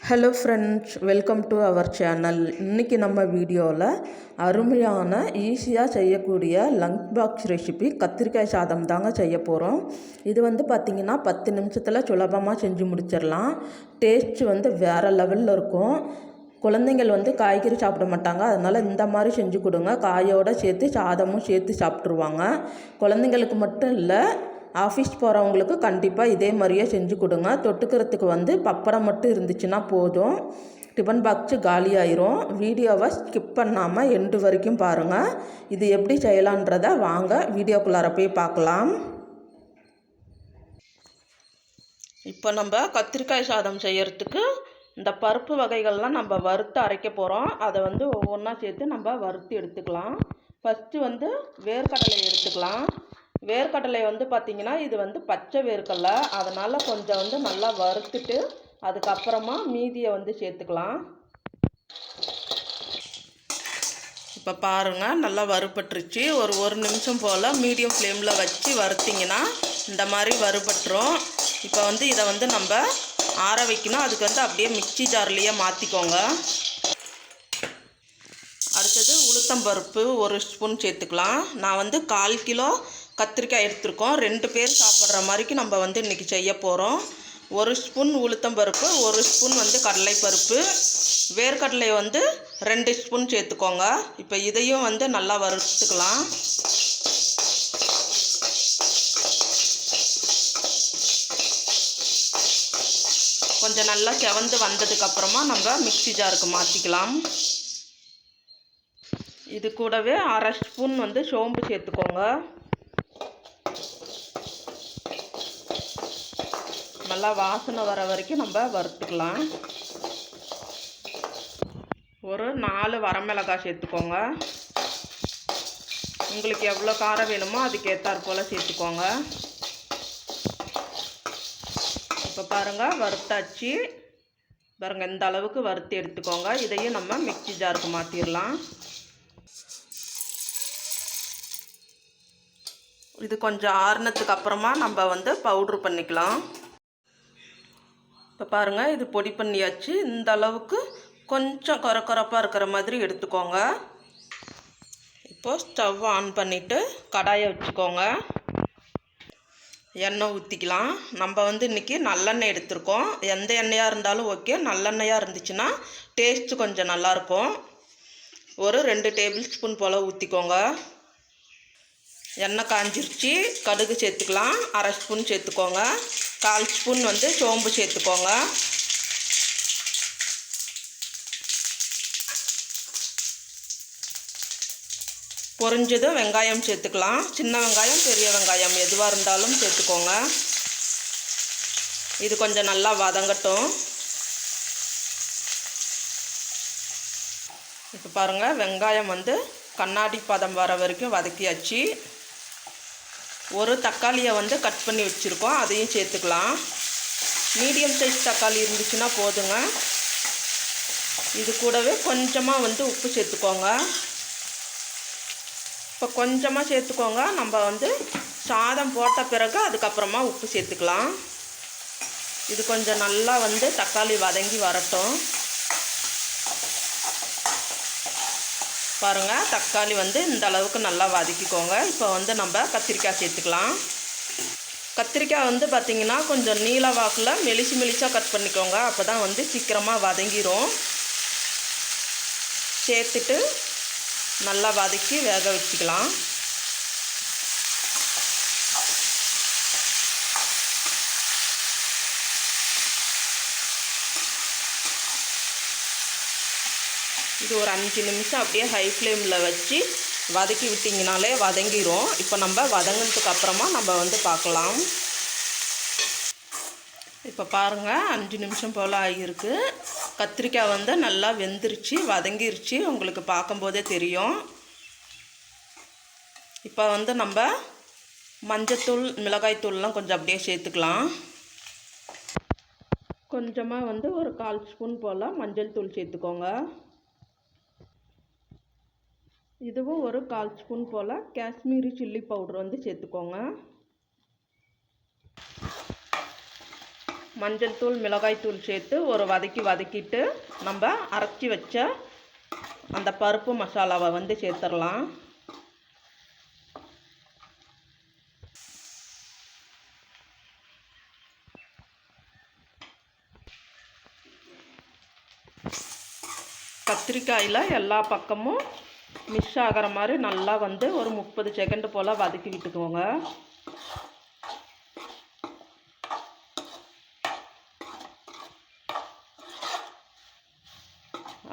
Hello friends welcome to our channel இன்றைக்கி நம்ம வீடியோவில் அருமையான ஈஸியாக செய்யக்கூடிய லஞ்ச் பாக்ஸ் ரெசிபி கத்திரிக்காய் சாதம் தாங்க செய்ய போகிறோம் இது வந்து பார்த்திங்கன்னா பத்து நிமிஷத்தில் சுலபமாக செஞ்சு முடிச்சிடலாம் டேஸ்ட் வந்து வேறு லெவலில் இருக்கும். குழந்தைங்கள் வந்து காய்கறி சாப்பிட மாட்டாங்க. அதனால் இந்த மாதிரி செஞ்சு கொடுங்க. காயோடு சேர்த்து சாதமும் சேர்த்து சாப்பிட்ருவாங்க குழந்தைங்களுக்கு மட்டும் இல்லை ஆஃபீஸ் போகிறவங்களுக்கு கண்டிப்பாக இதே மாதிரியே செஞ்சு கொடுங்க. தொட்டுக்கிறதுக்கு வந்து பப்படம் மட்டும் இருந்துச்சுன்னா போதும். டிஃபன் பாக்ஸு காலி ஆயிரும் வீடியோவை ஸ்கிப் பண்ணாமல் எண்டு வரைக்கும் பாருங்கள் இது எப்படி செய்யலான்றதை வாங்க. வீடியோக்குள்ளார போய் பார்க்கலாம். இப்போ நம்ம கத்திரிக்காய் சாதம் செய்யறதுக்கு இந்த பருப்பு வகைகள்லாம் நம்ம வறுத்து அரைக்க போகிறோம் அதை வந்து ஒவ்வொன்றா சேர்த்து நம்ம வறுத்து எடுத்துக்கலாம். ஃபஸ்ட்டு வந்து வேர்க்கடலை எடுத்துக்கலாம். வேர்க்கடலை வந்து பார்த்திங்கன்னா இது வந்து பச்சை வேர்க்கடலை. அதனால் கொஞ்சம் வந்து நல்லா வறுத்துட்டு அதுக்கப்புறமா மீதியை வந்து சேர்த்துக்கலாம். இப்போ பாருங்கள் நல்லா வறுபட்டுருச்சு. ஒரு ஒரு நிமிஷம் போல் மீடியம் ஃப்ளேமில் வச்சு வறுத்திங்கன்னா இந்த மாதிரி வறுபட்டுரும். இப்போ வந்து இதை வந்து நம்ம ஆற வைக்கணும். அதுக்கு வந்து அப்படியே மிக்சி ஜார்லேயே மாற்றிக்கோங்க அடுத்தது உளுத்தம்பருப்பு ஒரு ஸ்பூன் சேர்த்துக்கலாம். நான் வந்து கால் கிலோ கத்திரிக்காய் எடுத்திருக்கோம். ரெண்டு பேர் சாப்பிட்ற மாதிரிக்கு நம்ம வந்து இன்றைக்கி செய்ய போகிறோம் ஒரு ஸ்பூன் உளுத்தம்பருப்பு ஒரு ஸ்பூன் வந்து கடலைப்பருப்பு. வேர்க்கடலை வந்து ரெண்டு ஸ்பூன் சேர்த்துக்கோங்க. இப்போ இதையும் வந்து நல்லா வறுத்துக்கலாம். கொஞ்சம் நல்லா செவந்து வந்ததுக்கப்புறமா நம்ம மிக்சி ஜாருக்கு மாற்றிக்கலாம் இது கூடவே அரை ஸ்பூன் வந்து சோம்பு சேர்த்துக்கோங்க. நல்லா வாசனை வர வரைக்கும் நம்ம வறுத்துக்கலாம். ஒரு நாலு வரமிளகாய் சேர்த்துக்கோங்க. உங்களுக்கு எவ்வளோ காரம் வேணுமோ அதுக்கு ஏற்றாற் போல் சேர்த்துக்கோங்க. இப்போ பாருங்கள் வறுத்தாச்சு. பாருங்கள் இந்த அளவுக்கு வறுத்து எடுத்துக்கோங்க. இதையும் நம்ம மிக்சி ஜாருக்கு மாற்றிடலாம் இது கொஞ்சம் ஆறுனதுக்கு அப்புறமா நம்ம வந்து பவுட்ரு பண்ணிக்கலாம். இப்போ பாருங்கள் இது பொடி பண்ணியாச்சு. இந்த அளவுக்கு கொஞ்சம் குறை இருக்கிற மாதிரி எடுத்துக்கோங்க. இப்போது ஸ்டவ் ஆன் பண்ணிவிட்டு கடாயை வச்சுக்கோங்க. எண்ணெய் ஊற்றிக்கலாம் நம்ம வந்து இன்றைக்கி நல்லெண்ணெய் எடுத்திருக்கோம். எந்த எண்ணெயாக இருந்தாலும் ஓகே. நல்லெண்ணெயாக இருந்துச்சுன்னா டேஸ்ட்டு கொஞ்சம் நல்லாயிருக்கும் ஒரு ரெண்டு டேபிள் ஸ்பூன் போல் ஊற்றிக்கோங்க எண்ணெய் காஞ்சிருச்சு. கடுகு சேர்த்துக்கலாம். அரை ஸ்பூன் சேர்த்துக்கோங்க. கால் ஸ்பூன் வந்து சோம்பு சேர்த்துக்கோங்க. பொறிஞ்சதும் வெங்காயம் சேர்த்துக்கலாம். சின்ன வெங்காயம் பெரிய வெங்காயம் எதுவாக இருந்தாலும் சேர்த்துக்கோங்க. இது கொஞ்சம் நல்லா வதங்கட்டும். இப்போ பாருங்கள் வெங்காயம் வந்து கண்ணாடி பதம் வர வரைக்கும் வதக்கியாச்சு. ஒரு தக்காளியை வந்து கட் பண்ணி வச்சுருக்கோம் அதையும் சேர்த்துக்கலாம். மீடியம் சைஸ் தக்காளி இருந்துச்சுன்னா போதுங்க. இது கூடவே கொஞ்சமாக வந்து உப்பு சேர்த்துக்கோங்க. இப்போ கொஞ்சமாக சேர்த்துக்கோங்க நம்ம வந்து சாதம் போட்ட பிறகு அதுக்கப்புறமா உப்பு சேர்த்துக்கலாம். இது கொஞ்சம் நல்லா வந்து தக்காளி வதங்கி வரட்டும். பாருங்கள் தக்காளி வந்து இந்த அளவுக்கு நல்லா வதக்கிக்கோங்க. இப்போ வந்து நம்ம கத்திரிக்காய் சேர்த்துக்கலாம். கத்திரிக்காய் வந்து பார்த்திங்கன்னா கொஞ்சம் நீல வாக்கில் மெலிச்சு மெலிச்சாக கட் பண்ணிக்கோங்க. அப்போ தான் வந்து சீக்கிரமாக வதங்கிரும். சேர்த்துட்டு நல்லா வதக்கி வேக வச்சுக்கலாம். இது ஒரு அஞ்சு நிமிஷம் அப்படியே ஹை ஃப்ளேமில் வச்சு வதக்கி விட்டிங்கனாலே வதங்கிரும். இப்போ நம்ம வதங்கினதுக்கு அப்புறமா நம்ம வந்து பார்க்கலாம். இப்போ பாருங்கள் அஞ்சு நிமிஷம் போல் ஆகியிருக்கு. கத்திரிக்காய் வந்து நல்லா வெந்துருச்சு வதங்கிருச்சு. உங்களுக்கு பார்க்கும்போதே தெரியும். இப்போ வந்து நம்ம மஞ்சத்தூள் மிளகாய்த்தூள்லாம் கொஞ்சம் அப்படியே சேர்த்துக்கலாம். கொஞ்சமாக வந்து ஒரு கால் ஸ்பூன் போல் மஞ்சள் தூள் சேர்த்துக்கோங்க. இதுவும் ஒரு கால் ஸ்பூன் போல் காஷ்மீரி சில்லி பவுடர் வந்து சேர்த்துக்கோங்க. மஞ்சள் தூள் மிளகாய் தூள் சேர்த்து ஒரு வதக்கி வதக்கிட்டு நம்ம அரைச்சி வச்ச அந்த பருப்பு மசாலாவை வந்து சேர்த்துடலாம். கத்திரிக்காயில் எல்லா பக்கமும் மிக்ஸ் ஆகிற மாதிரி நல்லா வந்து ஒரு முப்பது செகண்டு போல் வதக்கி விட்டுக்கோங்க.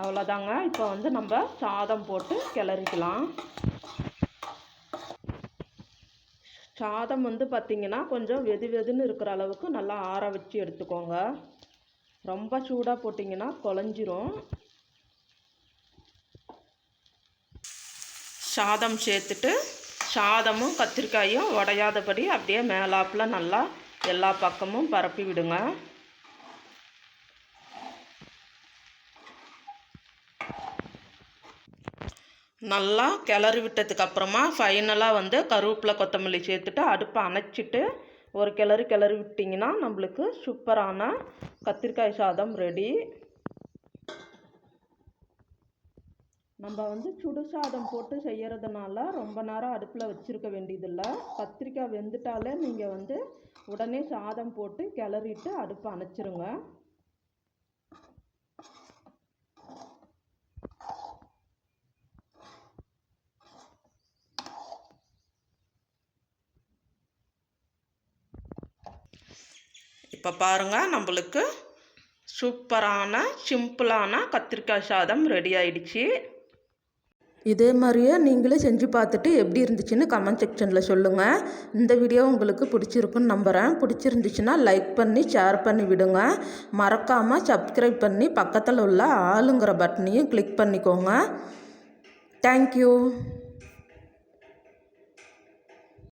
அவ்வளோதாங்க இப்போ வந்து நம்ம சாதம் போட்டு கிளறிக்கலாம். சாதம் வந்து பார்த்திங்கன்னா கொஞ்சம் வெது வெதுன்னு இருக்கிற அளவுக்கு நல்லா ஆற வச்சு எடுத்துக்கோங்க. ரொம்ப சூடாக போட்டிங்கன்னா குழஞ்சிரும். சாதம் சேர்த்துட்டு சாதமும் கத்திரிக்காயும் உடையாதபடி அப்படியே மேலாப்பில் நல்லா எல்லா பக்கமும் பரப்பி விடுங்க. நல்லா கிளறி விட்டதுக்கு அப்புறமா ஃபைனலாக வந்து கருவேப்பிலை கொத்தமல்லி சேர்த்துட்டு அடுப்பை அணைச்சிட்டு ஒரு கிளறி கிளறி விட்டிங்கன்னா நம்மளுக்கு சூப்பரான கத்திரிக்காய் சாதம் ரெடி நம்ம வந்து சுடு சாதம் போட்டு செய்கிறதுனால ரொம்ப நேரம் அடுப்பில் வச்சுருக்க வேண்டியதில்லை. கத்திரிக்காய் வெந்துட்டாலே நீங்கள் வந்து உடனே சாதம் போட்டு கிளறிட்டு அடுப்பை அணைச்சிருங்க. இப்போ பாருங்கள் நம்மளுக்கு சூப்பரான சிம்பிளான கத்திரிக்காய் சாதம் ரெடி ஆயிடுச்சு. இதே மாதிரியே நீங்களே செஞ்சு பார்த்துட்டு எப்படி இருந்துச்சுன்னு கமெண்ட் செக்ஷனில் சொல்லுங்கள் இந்த வீடியோ உங்களுக்கு பிடிச்சிருக்குன்னு நம்புகிறேன் பிடிச்சிருந்துச்சுன்னா லைக் பண்ணி ஷேர் பண்ணி விடுங்க. மறக்காமல் சப்ஸ்கிரைப் பண்ணி பக்கத்தில் உள்ள ஆளுங்கிற பட்டனையும் கிளிக் பண்ணிக்கோங்க. தேங்க்யூ